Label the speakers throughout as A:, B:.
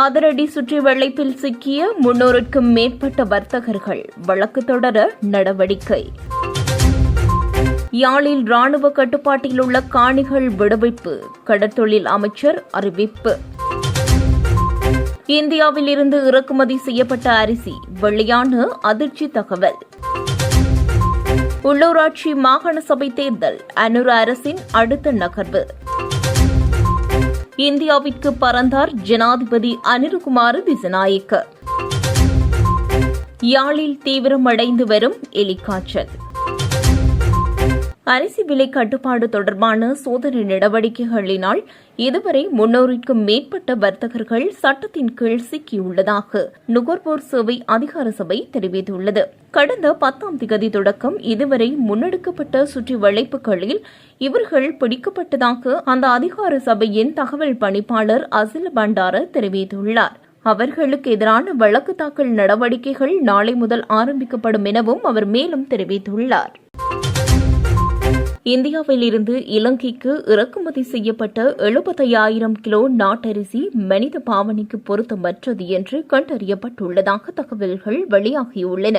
A: அதிரடி சுற்றி வளைப்பில் சிக்கிய முன்னூறுக்கும் மேற்பட்ட வர்த்தகர்கள் வழக்கு தொடர நடவடிக்கை. யாழில் ராணுவ கட்டுப்பாட்டில் உள்ள காணிகள் விடுவிப்பு கடற்தொழில் அமைச்சர் அறிவிப்பு. இந்தியாவில் இருந்து இறக்குமதி செய்யப்பட்ட அரிசி வெளியான அதிர்ச்சி தகவல். உள்ளூராட்சி மாகாண சபை தேர்தல் அனுர அரசின் அடுத்த நகர்வு. இந்தியாவிற்கு பறந்தார் ஜனாதிபதி அனிருகுமார் திசநாயக்க. யாழில் தீவிரமடைந்து வரும் எலிக்காய்ச்சல். அரிசி விலை கட்டுப்பாடு தொடர்பான சோதனை நடவடிக்கைகளினால் இதுவரை முன்னூறுக்கும் மேற்பட்ட வர்த்தகர்கள் சட்டத்தின் கீழ் சிக்கியுள்ளதாக நுகர்வோர் சேவை அதிகார சபை தெரிவித்துள்ளது. கடந்த பத்தாம் திகதி தொடக்கம் இதுவரை முன்னெடுக்கப்பட்ட சுற்றி வளைப்புகளில் இவர்கள் பிடிக்கப்பட்டதாக அந்த அதிகார சபையின் தகவல் பணிப்பாளர் அசில பண்டார தெரிவித்துள்ளார். அவர்களுக்கு எதிரான வழக்கு தாக்கல் நடவடிக்கைகள் நாளை முதல் ஆரம்பிக்கப்படும் எனவும் அவர் மேலும் தெரிவித்துள்ளார். இந்தியாவில் இருந்து இலங்கைக்கு இறக்குமதி செய்யப்பட்ட எழுபத்தையாயிரம் கிலோ நாட்டரிசி மனித பாவனைக்கு பொருத்தமற்றது என்று கண்டறியப்பட்டுள்ளதாக தகவல்கள் வெளியாகியுள்ளன.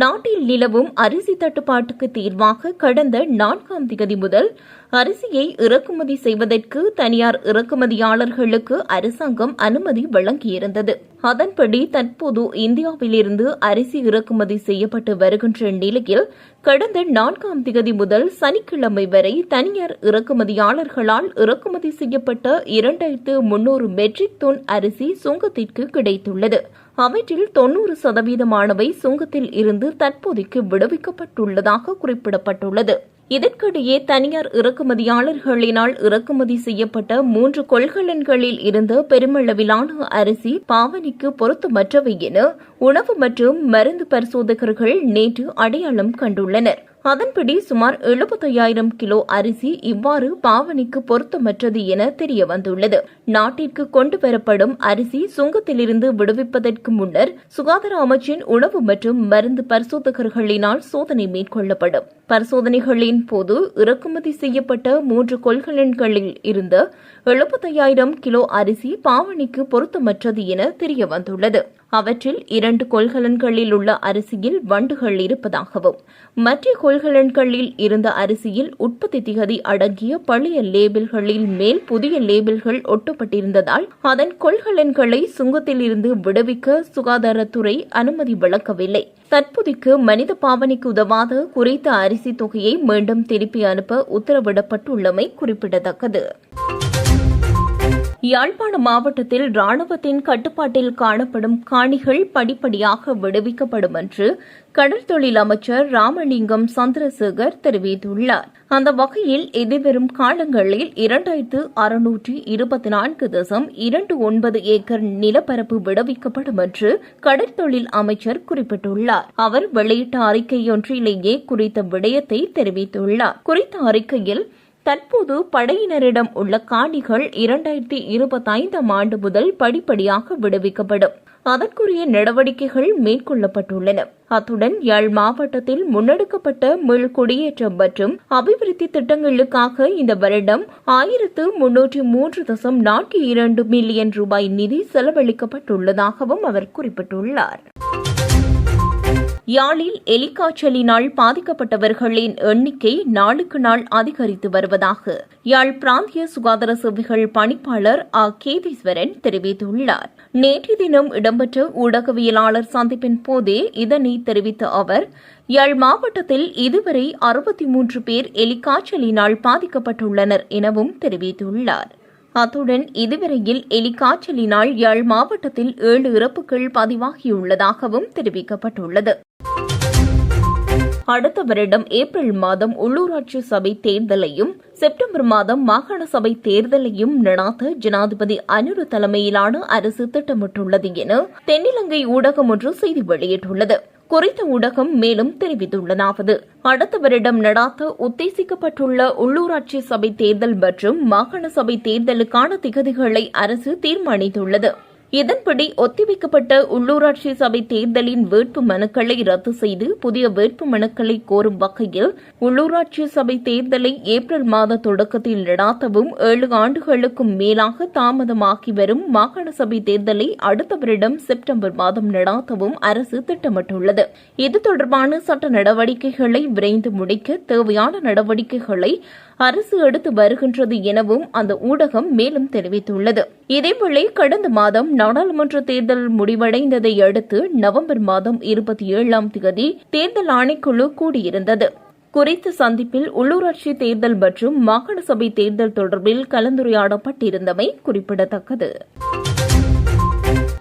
A: நாட்டில் நிலவும் அரிசி தட்டுப்பாட்டுக்கு தீர்வாக கடந்த நான்காம் திகதி முதல் அரிசியை இறக்குமதி செய்வதற்கு தனியார் இறக்குமதியாளர்களுக்கு அரசாங்கம் அனுமதி வழங்கியிருந்தது. அதன்படி தற்போது இந்தியாவிலிருந்து அரிசி இறக்குமதி செய்யப்பட்டு வருகின்ற நிலையில் கடந்த நான்காம் திகதி முதல் சனிக்கிழமை வரை தனியார் இறக்குமதியாளர்களால் இறக்குமதி செய்யப்பட்ட இரண்டாயிரத்து முன்னூறு மெட்ரிக் டன் அரிசி சுங்கத்திற்கு கிடைத்துள்ளது. அவற்றில் தொன்னூறு சதவீதமானவை சுங்கத்தில் இருந்து தற்போதைக்கு விடுவிக்கப்பட்டுள்ளதாக குறிப்பிடப்பட்டுள்ளது. இதற்கிடையே தனியார் இறக்குமதியாளர்களினால் இறக்குமதி செய்யப்பட்ட மூன்று கொள்கலன்களில் இருந்த பெருமளவிலான அரிசி பாவனைக்கு பொருத்தமற்றவை என உணவு மற்றும் மருந்து பரிசோதகர்கள் நேற்று அடையாளம் கண்டுள்ளனர். அதன்படி சுமார் எழுபத்தையாயிரம் கிலோ அரிசி இவ்வாறு பாவனைக்கு பொருத்தமற்றது என தெரிய வந்துள்ளது நாட்டிற்கு கொண்டு வரப்படும் அரிசி சுங்கத்திலிருந்து விடுவிப்பதற்கு முன்னர் சுகாதார அமைச்சின் உணவு மற்றும் மருந்து பரிசோதகர்களினால் சோதனை மேற்கொள்ளப்படும். பரிசோதனைகளின் போது இறக்குமதி செய்யப்பட்ட மூன்று கொள்கலன்களில் இருந்த எழுபத்தையாயிரம் கிலோ அரிசி பாவனைக்கு பொருத்தமற்றது என தெரிய வந்துள்ளது அவற்றில் இரண்டு கொள்கலன்களில் உள்ள அரிசியில் வண்டுகள் இருப்பதாகவும் மற்ற கொள்கலன்களில் இருந்த அரிசியில் உற்பத்தி திகதி அடங்கிய பழைய லேபிள்களில் மேல் புதிய லேபிள்கள் ஒட்டப்பட்டிருந்ததால் அதன் கொள்கலன்களை சுங்கத்தில் இருந்து விடுவிக்க சுகாதாரத்துறை அனுமதி வழங்கவில்லை. தற்போதைக்கு மனித பாவனைக்கு உதவாத குறைத்த அரிசி தொகையை மீண்டும் திருப்பி அனுப்ப உத்தரவிடப்பட்டுள்ளமை குறிப்பிடத்தக்கது. யாழ்ப்பாண மாவட்டத்தில் ராணுவத்தின் கட்டுப்பாட்டில் காணப்படும் காணிகள் படிப்படியாக விடுவிக்கப்படும் என்று கடற்தொழில் அமைச்சர் ராமலிங்கம் சந்திரசேகர் தெரிவித்துள்ளார். அந்த வகையில் எதிர்வரும் காலங்களில் இரண்டாயிரத்து அறுநூற்றி இருபத்தி நான்கு தசம் இரண்டு ஒன்பது ஏக்கர் நிலப்பரப்பு விடுவிக்கப்படும் என்று கடற்தொழில் அமைச்சர் குறிப்பிட்டுள்ளார். அவர் வெளியிட்ட அறிக்கையொன்றிலேயே குறித்த விடயத்தை தெரிவித்துள்ளார். குறித்த அறிக்கையில் தற்போது படையினரிடம் உள்ள காணிகள் இரண்டாயிரத்தி இருபத்தைந்தாம் ஆண்டு முதல் படிப்படியாக விடுவிக்கப்படும். அதற்குரிய நடவடிக்கைகள் மேற்கொள்ளப்பட்டுள்ளன. அத்துடன் யாழ் மாவட்டத்தில் முன்னெடுக்கப்பட்ட மீள் குடியேற்றம் மற்றும் அபிவிருத்தி திட்டங்களுக்காக இந்த வருடம் ஆயிரத்து முன்னூற்றி மூன்று தசம் நான்கு இரண்டு மில்லியன் ரூபாய் நிதி செலவழிக்கப்பட்டுள்ளதாகவும் அவர் குறிப்பிட்டுள்ளார். யாழில் எலிக்காய்ச்சலினால் பாதிக்கப்பட்டவர்களின் எண்ணிக்கை நாளுக்கு நாள் அதிகரித்து வருவதாக யாழ் பிராந்திய சுகாதார சேவைகள் பணிப்பாளர் அ. கேதீஸ்வரன் தெரிவித்துள்ளார். நேற்று தினம் இடம்பெற்ற ஊடகவியலாளர் சந்திப்பின் போதே இதனை தெரிவித்த அவர் யாழ் மாவட்டத்தில் இதுவரை அறுபத்தி மூன்று பேர் எலிக்காய்ச்சலினால் பாதிக்கப்பட்டுள்ளனர் எனவும் தெரிவித்துள்ளார். அத்துடன் இதுவரையில் எலிக்காய்ச்சலினால் யாழ் மாவட்டத்தில் ஏழு இறப்புகள் பதிவாகியுள்ளதாகவும் தெரிவிக்கப்பட்டுள்ளது. அடுத்த வருடம் ஏப்ரல் மாதம் உள்ளூராட்சி சபை தேர்தலையும் செப்டம்பர் மாதம் மாகாண சபை தேர்தலையும் நடாத்த ஜனாதிபதி அனுரு தலைமையிலான அரசு திட்டமிட்டுள்ளது என தென்னிலங்கை ஊடகம் ஒன்று செய்தி வெளியிட்டுள்ளது. குறித்த ஊடகம் மேலும் தெரிவித்துள்ளதாவது அடுத்த வருடம் நடாத்த உத்தேசிக்கப்பட்டுள்ள உள்ளூராட்சி சபை தேர்தல் மற்றும் மாகாண சபை தேர்தலுக்கான திகதிகளை அரசு தீர்மானித்துள்ளது. இதன்படி ஒத்திவைக்கப்பட்ட உள்ளூராட்சி சபை தேர்தலின் வேட்பு மனுக்களை ரத்து செய்து புதிய வேட்பு மனுக்களை கோரும் வகையில் உள்ளூராட்சி சபை தேர்தலை ஏப்ரல் மாத தொடக்கத்தில் நடாத்தவும் ஏழு ஆண்டுகளுக்கும் மேலாக தாமதமாகி வரும் மாகாண சபை தேர்தலை அடுத்த வருடம் செப்டம்பர் மாதம் நடாத்தவும் அரசு திட்டமிட்டுள்ளது. இது தொடர்பான சட்ட நடவடிக்கைகளை விரைந்து முடிக்க தேவையான நடவடிக்கைகளை அரசு எடுத்து வருகின்றது எனவும் அந்த ஊடகம் மேலும் தெரிவித்துள்ளது. இதேவேளை கடந்த மாதம் நாடாளுமன்ற தேர்தல் முடிவடைந்ததை அடுத்து நவம்பர் மாதம் இருபத்தி ஏழாம் தேதி தேர்தல் ஆணைக்குழு கூடியிருந்தது. குறித்த சந்திப்பில் உள்ளூராட்சி தேர்தல் மற்றும் மாகாண சபை தேர்தல் தொடர்பில் கலந்துரையாடப்பட்டிருந்தமை குறிப்பிடத்தக்கது.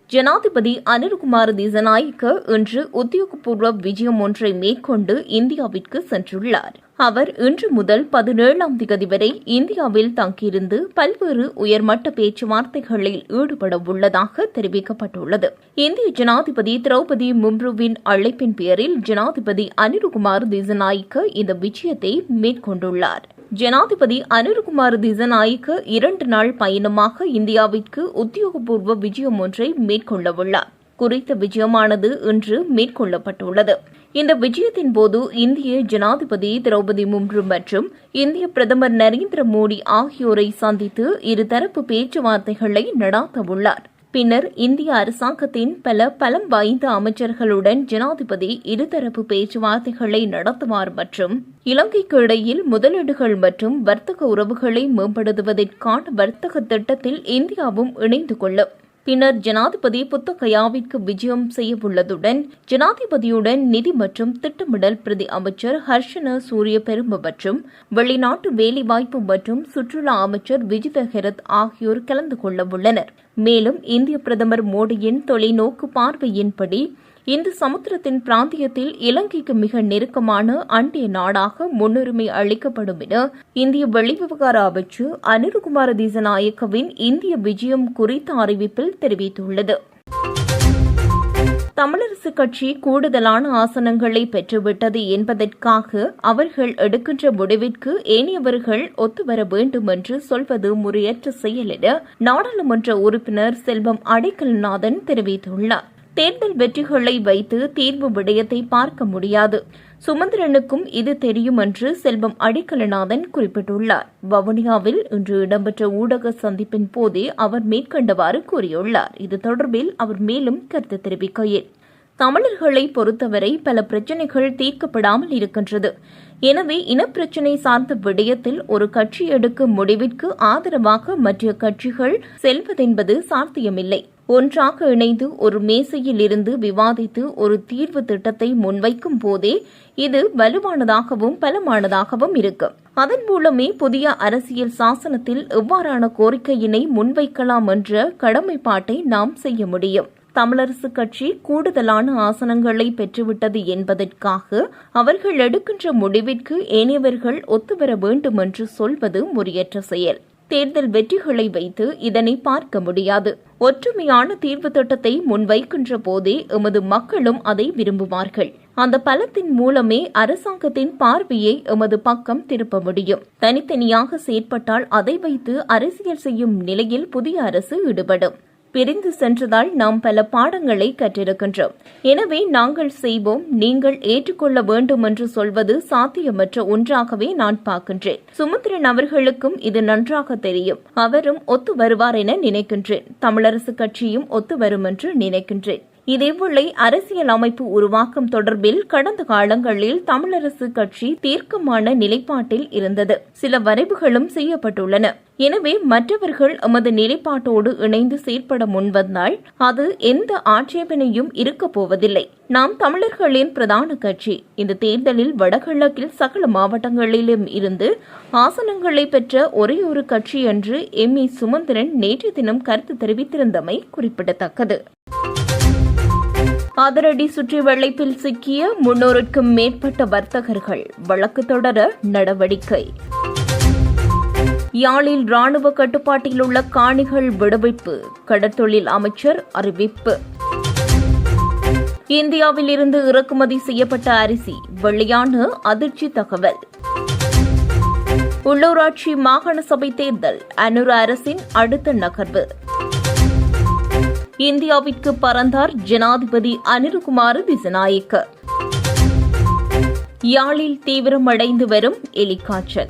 A: ஜனாதிபதி அனில்குமார் திசநாயக்க இன்று உத்தியோகபூர்வ விஜயம் ஒன்றை மேற்கொண்டு இந்தியாவிற்கு சென்றுள்ளார். அவர் இன்று முதல் பதினேழாம் திகதி வரை இந்தியாவில் தங்கியிருந்து பல்வேறு உயர்மட்ட பேச்சுவார்த்தைகளில் ஈடுபட உள்ளதாக தெரிவிக்கப்பட்டுள்ளது. இந்திய ஜனாதிபதி திரௌபதி மும்ருவின் அழைப்பின் பேரில் ஜனாதிபதி அனிருகுமார் திசநாயக்க இந்த விஜயத்தை மேற்கொண்டுள்ளார். ஜனாதிபதி அனிருகுமார் திசநாயக்க இரண்டு நாள் பயணமாக இந்தியாவிற்கு உத்தியோகபூர்வ விஜயம் ஒன்றை மேற்கொள்ளவுள்ளார். குறித்த விஜயமானது இன்று மேற்கொள்ளப்பட்டுள்ளது. இந்த விஜயத்தின் போது இந்திய ஜனாதிபதி திரௌபதி முர்மு மற்றும் இந்திய பிரதமர் நரேந்திர மோடி ஆகியோரை சந்தித்து இருதரப்பு பேச்சுவார்த்தைகளை நடாத்தவுள்ளார் பின்னர் இந்திய அரசாங்கத்தின் பல பலம் வாய்ந்த அமைச்சர்களுடன் ஜனாதிபதி இருதரப்பு பேச்சுவார்த்தைகளை நடத்துவார் மற்றும் இலங்கைக்கு இடையில் முதலீடுகள் மற்றும் வர்த்தக உறவுகளை மேம்படுத்துவதற்கான வர்த்தக திட்டத்தில் இந்தியாவும் இணைந்து கொள்ளும். பின்னர் ஜனாதிபதி புத்தகயாவிற்கு விஜயம் செய்யவுள்ளதுடன் ஜனாதிபதியுடன் நிதி மற்றும் திட்டமிடல் பிரதி அமைச்சர் ஹர்ஷன சூரிய பெரும்பு மற்றும் வெளிநாட்டு வேலைவாய்ப்பு மற்றும் சுற்றுலா அமைச்சர் விஜித ஹெரத் ஆகியோர் கலந்து கொள்ளவுள்ளனர். மேலும் இந்திய பிரதமர் மோடியின் தொலைநோக்கு பார்வையின்படி இந்து சமுத்திரத்தின் பிராந்தியத்தில் இலங்கைக்கு மிக நெருக்கமான அண்டிய நாடாக முன்னுரிமை அளிக்கப்படும் என இந்திய வெளிவிவகார அமைச்சு அனிருகுமார தீசநாயக்கவின் இந்திய விஜயம் குறித்த அறிவிப்பில் தெரிவித்துள்ளது. தமிழரசு கட்சி கூடுதலான ஆசனங்களை பெற்றுவிட்டது என்பதற்காக அவர்கள் எடுக்கின்ற முடிவிற்கு ஏனையவர்கள் ஒத்துவர வேண்டும் என்று சொல்வது முறையற்ற செயல் என நாடாளுமன்ற உறுப்பினர் செல்வம் அடைக்கல்நாதன் தெரிவித்துள்ளார். தேர்தல் வெற்றிகளை வைத்து தீர்வு விடயத்தை பார்க்க முடியாது. சுமந்திரனுக்கும் இது தெரியும் என்று செல்வம் அடிக்கலநாதன் குறிப்பிட்டுள்ளார். வவுனியாவில் இன்று இடம்பெற்ற ஊடக சந்திப்பின் போதே அவர் மேற்கண்டவாறு கூறியுள்ளார். இது தொடர்பில் அவர் மேலும் கருத்து தெரிவிக்கையில் தமிழர்களை பொறுத்தவரை பல பிரச்சினைகள் தீர்க்கப்படாமல் இருக்கின்றது. எனவே இனப்பிரச்சினை சார்ந்த விடயத்தில் ஒரு கட்சி எடுக்கும் முடிவிற்கு ஆதரவாக மற்ற கட்சிகள் செல்வதென்பது சாத்தியமில்லை. ஒன்றாக இணைந்து ஒரு மேசையில் இருந்து விவாதித்து ஒரு தீர்வு திட்டத்தை முன்வைக்கும் போதே இது வலுவானதாகவும் பலமானதாகவும் இருக்கும் அதன் மூலமே புதிய அரசியல் சாசனத்தில் எவ்வாறான கோரிக்கையினை முன்வைக்கலாம் என்ற கடமைப்பாட்டை நாம் செய்ய முடியும். தமிழரசு கட்சி கூடுதலான ஆசனங்களை பெற்றுவிட்டது என்பதற்காக அவர்கள் எடுக்கின்ற முடிவிற்கு ஏனையவர்கள் ஒத்துவர வேண்டும் என்று சொல்வது முறையற்ற செயல். தேர்தல் வெற்றிகளை வைத்து இதனை பார்க்க முடியாது. ஒற்றுமையான தீர்வு திட்டத்தை முன்வைக்கின்ற போதே எமது மக்களும் அதை விரும்புவார்கள். அந்த பலத்தின் மூலமே அரசாங்கத்தின் பார்வையை எமது பக்கம் திருப்ப முடியும். தனித்தனியாக செயற்பட்டால் அதை வைத்து அரசியல் செய்யும் நிலையில் புதிய அரசு ஈடுபடும். பிரிந்து சென்றதால் நாம் பல பாடங்களை கற்றிருக்கின்றோம். எனவே நாங்கள் செய்வோம் நீங்கள் ஏற்றுக்கொள்ள வேண்டும் என்று சொல்வது சாத்தியமற்ற ஒன்றாகவே நான் பார்க்கின்றேன். சுமுத்திரன் அவர்களுக்கும் இது நன்றாக தெரியும். அவரும் ஒத்து வருவார் என நினைக்கின்றேன். தமிழரசு கட்சியும் ஒத்து வரும் என்று நினைக்கின்றேன். இதேவேளை அரசியல் அமைப்பு உருவாக்கம் தொடர்பில் கடந்த காலங்களில் தமிழரசு கட்சி தீர்க்கமான நிலைப்பாட்டில் இருந்தது. சில வரைவுகளும் செய்யப்பட்டுள்ளன. எனவே மற்றவர்கள் எமது நிலைப்பாட்டோடு இணைந்து செயற்பட முன்வந்தால் அது எந்த ஆட்சேபனையும் இருக்கப் போவதில்லை. நாம் தமிழர்களின் பிரதான கட்சி. இந்த தேர்தலில் வடகிழக்கில் சகல மாவட்டங்களிலும் இருந்து ஆசனங்களை பெற்ற ஒரே ஒரு கட்சி என்று எம். ஏ. சுமந்திரன் நேற்று தினம் கருத்து தெரிவித்திருந்தமை குறிப்பிடத்தக்கது. அதிரடி சுற்றி வளைப்பில் சிக்கிய முன்னூறுக்கும் மேற்பட்ட வர்த்தகர்கள் வழக்கு தொடர நடவடிக்கை. யாழில் ராணுவ கட்டுப்பாட்டில் உள்ள காணிகள் விடுவிப்பு கடற்தொழில் அமைச்சர் அறிவிப்பு. இந்தியாவில் இருந்து இறக்குமதி செய்யப்பட்ட அரிசி வெளியான அதிர்ச்சி தகவல். உள்ளூராட்சி மாகாண சபை தேர்தல் அனுர அரசின் அடுத்த நகர்வு. இந்தியாவிற்கு பறந்தார் ஜனாதிபதி அனிருகுமார் திசநாயக்க. யாழில் தீவிரமடைந்து வரும் எலிக்காய்ச்சல்.